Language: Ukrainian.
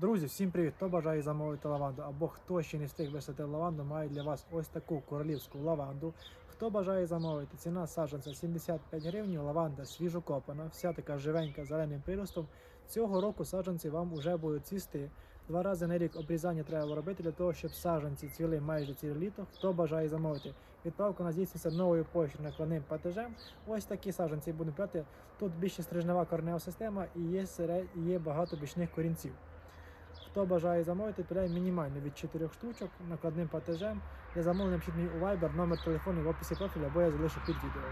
Друзі, всім привіт! Хто бажає замовити лаванду або хто ще не встиг висити лаванду, має для вас ось таку королівську лаванду. Хто бажає замовити, ціна саджанця 75 гривень, лаванда свіжокопана, вся така живенька зеленим приростом. Цього року саджанці вам вже будуть цвісти. Два рази на рік обрізання треба робити для того, щоб саджанці цвіли майже ціле літо. Хто бажає замовити, відправка на здійсниться новою поштою накладним платежем. Ось такі саджанці будемо брати. Тут більше стрижнева корнева система і є, серед... і є багато бічних корінців. Хто бажає замовити, відправляє мінімально від 4 штучок накладним платежем. Для замовлення необхідний у Viber, номер телефону в описі профілю, або я залишу під відео.